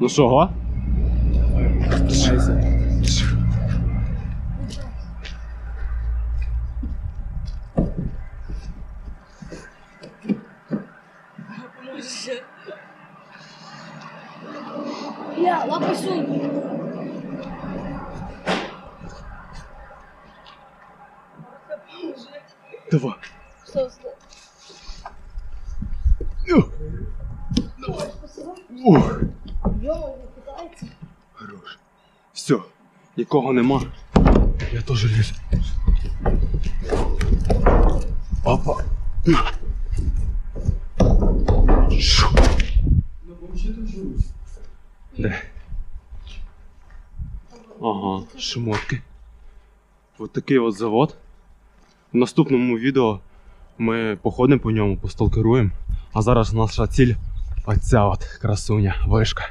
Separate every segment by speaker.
Speaker 1: Ну що, го?
Speaker 2: Я, лапа сунь.
Speaker 1: Давай.
Speaker 2: Что, что?
Speaker 1: Ух,
Speaker 2: Ё, пытается.
Speaker 1: хорош. Все, нікого нема. Я теж лізу. Опа. На. Шу. Де? Ага, шмотки. От такий от завод. В наступному відео ми походимо по ньому, посталкеруємо. А зараз наша ціль оця от красуня, вишка.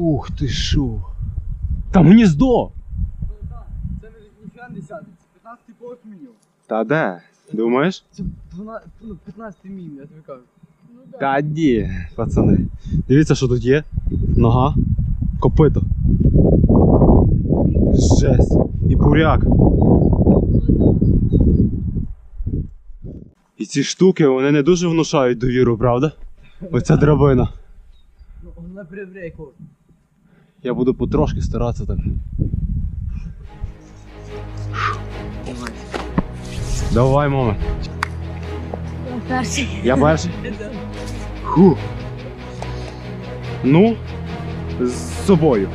Speaker 1: Ух ти шо. Там гніздо!
Speaker 3: Це не ніфіга не сяде, це 15 поверх мінімум.
Speaker 1: Та де? Думаєш?
Speaker 3: Це 12, ну, 15 мінімум, я тобі кажу.
Speaker 2: Ну да.
Speaker 1: Та ні, пацани. Дивіться, що тут є. Нога, копито. Жесть. І буряк. І ці штуки вони не дуже внушають довіру, правда? Оця драбина.
Speaker 3: Ну, вона привряє кожен.
Speaker 1: Я буду потрошки старатися так. Давай, мама.
Speaker 2: Я перший.
Speaker 1: Я перший. Ху. Ну, з собою.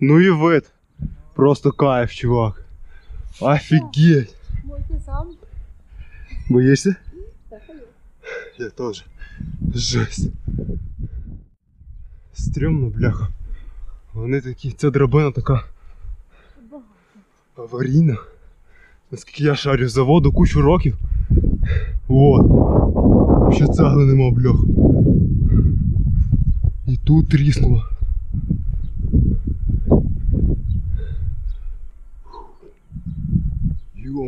Speaker 1: Ну і вид. Просто кайф, чувак. Офігеть.
Speaker 2: Може ти сам? Так, я.
Speaker 1: Теж. Жесть. Стрьомно, бляха. Вони такі, ця драбина така аварійна. Наскільки я шарю за воду кучу років. Вот. Ще цегли нема, бляха. І тут тріснуло.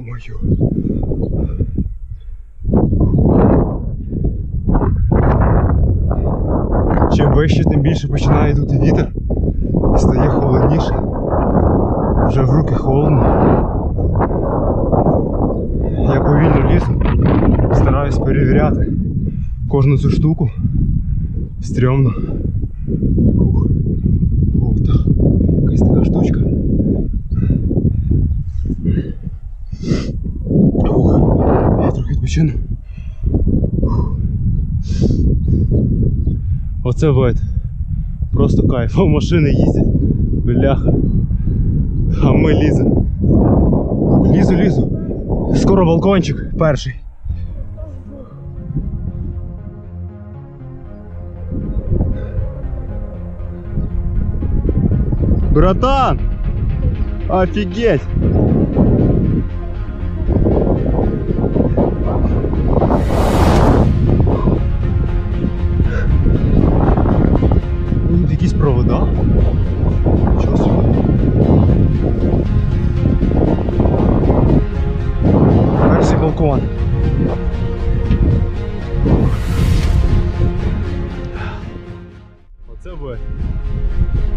Speaker 1: Ё-моё. Чим вище, тим більше починає йти вітер. І стає холодніше. Вже в руки холодно. Я повільно лізу, стараюсь перевіряти кожну цю штуку. Стрьомно. Фух. От. Якась така штучка. Фух. Я трохи відпочину. Фух. Оце вид. Просто кайф. Машини їздять. Бляха. А ми ліземо. Лізу, лізу. Скоро балкончик перший. Братан! Офигеть!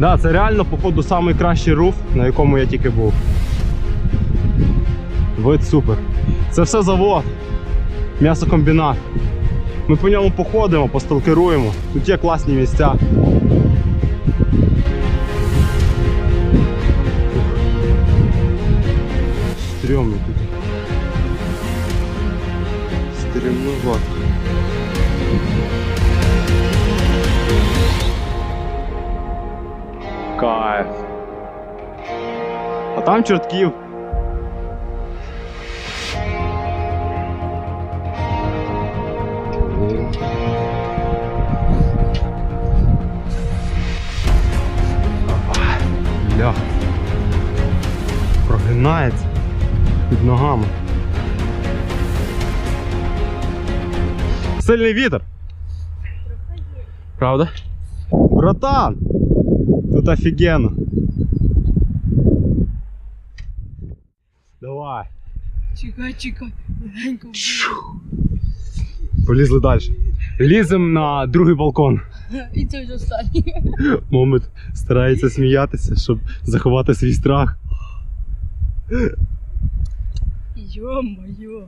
Speaker 1: Да, це реально, походу, найкращий руф, на якому я тільки був. Вид супер. Це все завод. М'ясокомбінат. Ми по ньому походимо, посталкеруємо. Тут є класні місця. Стрьомно тут. Стрьомно. Там чортків. Ля. Прогинається під ногами. Сильний вітер. Правда? Братан! Тут офігенно. Давай.
Speaker 3: Чекай, чекай. Легенько.
Speaker 1: Полізли далі. Ліземо на другий балкон.
Speaker 3: І це вже останній.
Speaker 1: Момент старається сміятися, щоб заховати свій страх.
Speaker 3: Йо-моє.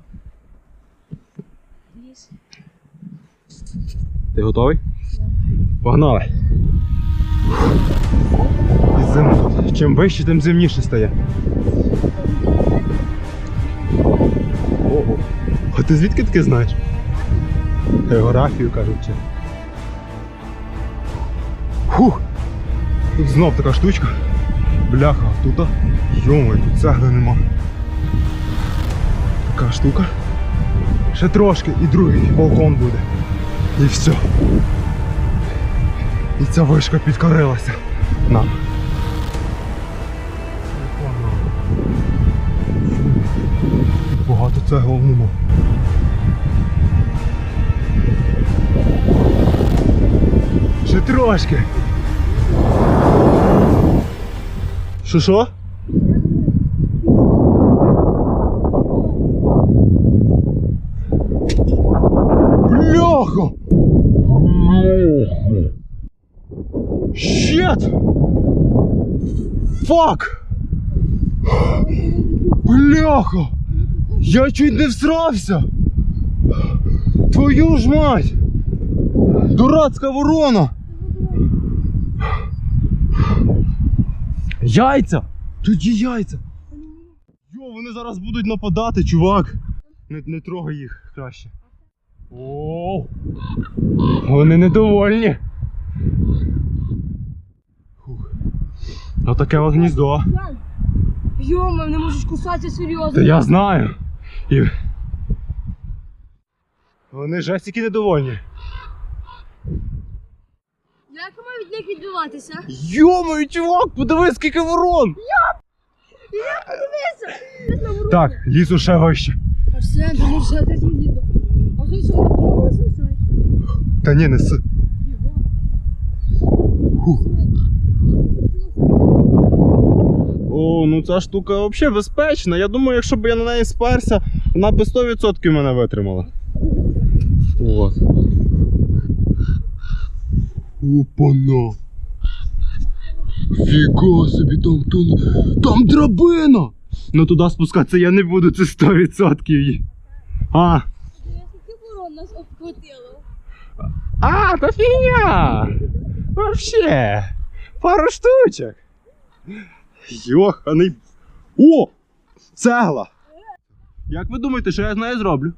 Speaker 1: Ти готовий? Погнали. І. Чим вище, тим зимніше стає. Ого. А ти звідки таке знаєш? Географію кажуть. чи? Фух. Тут знов така штучка. Бляха, тут. Йомай, тут цегли нема. Така штука. Ще трошки і другий балкон буде. І все. І ця вишка підкорилася нам. Цегол нема. Ще трошки. Що що? Бляха! Щет! Фак! Бляха! Я чуть не всрався! Твою ж мать! Дурацька ворона! Яйця! Тут є яйця! Йо, вони зараз будуть нападати, чувак! Не, не трогай їх краще. Оу! Вони недовольні. Фух. Отаке от гніздо.
Speaker 2: Йома, не можеш кусатися
Speaker 1: Та
Speaker 2: серйозно.
Speaker 1: я знаю. І... Вони жестики недовольні.
Speaker 2: Як ми від них відбиватися?
Speaker 1: Йомаю, чувак, подивись, скільки ворон! Так, лісу ще вище.
Speaker 2: Арсен, ти можеш дати гніздо. А ти що, не зробився?
Speaker 1: Та ні, неси. Фух. О, ну ця штука взагалі безпечна. Я думаю, якщо б я на неї сперся, вона би 100% мене витримала. От. Опана. Фіга собі там тун. Там драбина! Ну туди спускатися я не буду, це 100% А,
Speaker 2: ворон нас обхватило?
Speaker 1: А, то фигня! Вообще! Пару штучек! Йоханий. О! Цегла! Як ви думаєте, що я з нею зроблю?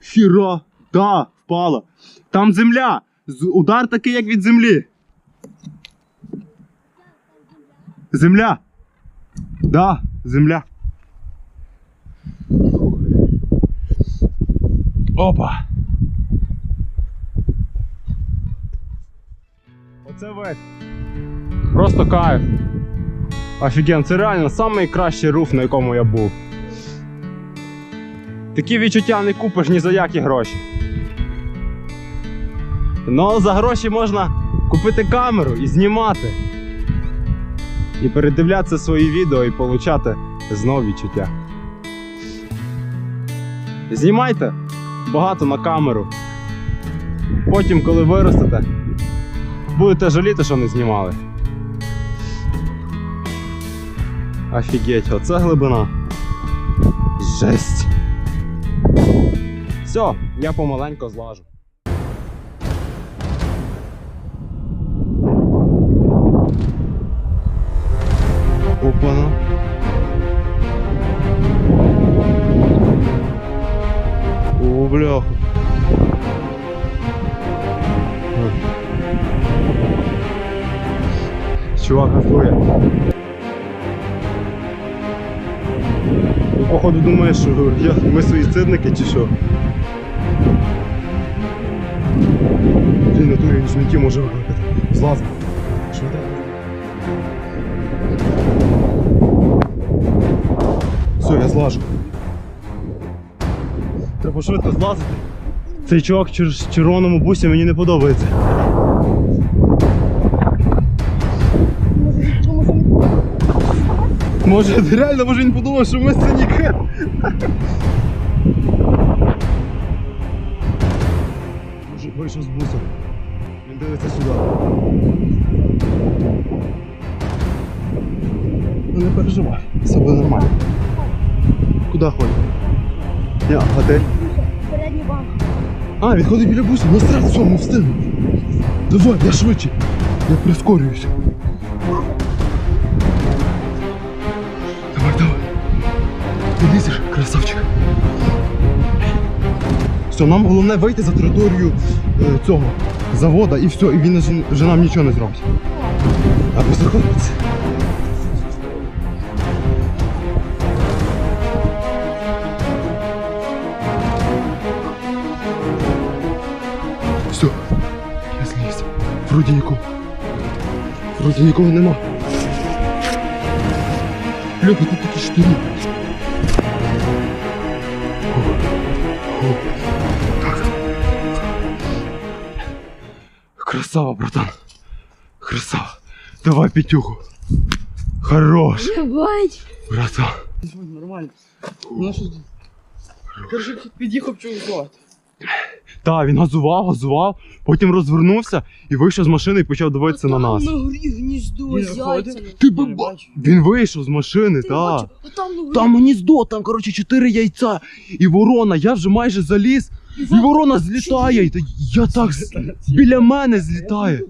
Speaker 1: Хіра! Та, впала! Там земля! Удар такий, як від землі. Земля! Да, земля. Опа! Оце весь. Просто кайф. Офіген, це реально найкращий руф, на якому я був. Такі відчуття не купиш ні за які гроші. Ну, за гроші можна купити камеру і знімати. І передивлятися свої відео і получати знову відчуття. Знімайте багато на камеру. Потім, коли виростете, будете жаліти, що не знімали. Офігеть, оце глибина. Жесть. Все, я помаленько злажу. Опана. О, бляха. Чувак, ахуя. Походу думаєш, що я, ми суїцидники чи що? Блін, натурі він шмітки може викликати. Злазимо. Так? Все, я злажу. Треба швидко злазити. Цей чувак чер- червоному бусі мені не подобається. Може, реально, може він подумав, що ми синіки. Мужик вийшов з буса. Він дивиться сюди. Ну не переживай, все буде нормально. Куди ходить? Я, а ти?
Speaker 2: Передній банк.
Speaker 1: А, він ходить біля буса, ну сразу все, ми встигнемо. Давай, я швидше. Я прискорююсь. Все, нам головне вийти за територію е, цього завода і все, і він вже, нам нічого не зробить. Або захопиться. Все, я зліз. Вроді нікого. Вроді нікого нема. Бляха, тут такі штирі. Фух. Красава, братан. Красава. Давай пятюху. Хорош,
Speaker 2: Єбать.
Speaker 1: братан.
Speaker 3: Нормально. Ну що? Короче, під'їхав чого
Speaker 1: Так, він газував, газував, потім розвернувся і вийшов з машини і почав дивитися на нас.
Speaker 2: На горі гніздо
Speaker 3: Він
Speaker 2: з яйцями.
Speaker 1: Ти би ба- Він вийшов з машини, так.
Speaker 2: бачив? На горі.
Speaker 1: Там гніздо, там, коротше, чотири яйця і ворона. Я вже майже заліз, і ворона злітає. І та- я так з- біля мене злітає.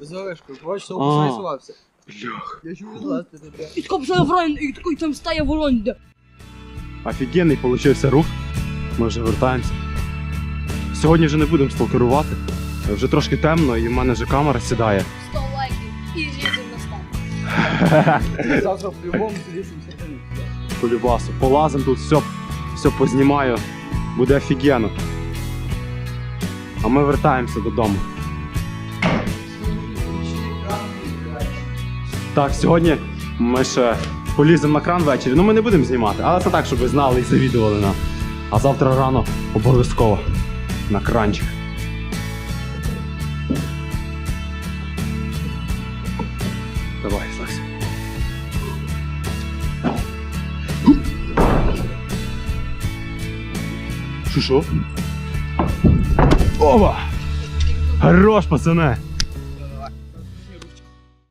Speaker 3: За вишкою, бачиш, що
Speaker 1: А.
Speaker 3: Я чую ласти тебе.
Speaker 2: І тако пішла ворон, і такий там стає ворон. йде.
Speaker 1: Офігенний получився рух. Ми вже вертаємося. Сьогодні вже не будемо сталкерувати. Вже трошки темно і в мене вже камера сідає.
Speaker 2: 100 лайків і різів на старт.
Speaker 3: Завтра по-любому сидиш
Speaker 1: Полюбасу. Полазим тут, все, все познімаю. Буде офігенно. А ми вертаємося додому. Так, сьогодні ми ще поліземо на кран ввечері. Ну ми не будемо знімати, але це так, щоб ви знали і завідували нам. А завтра рано обов'язково на кранчик. Давай, Сакс. Що що? Ова! Хорош, пацане!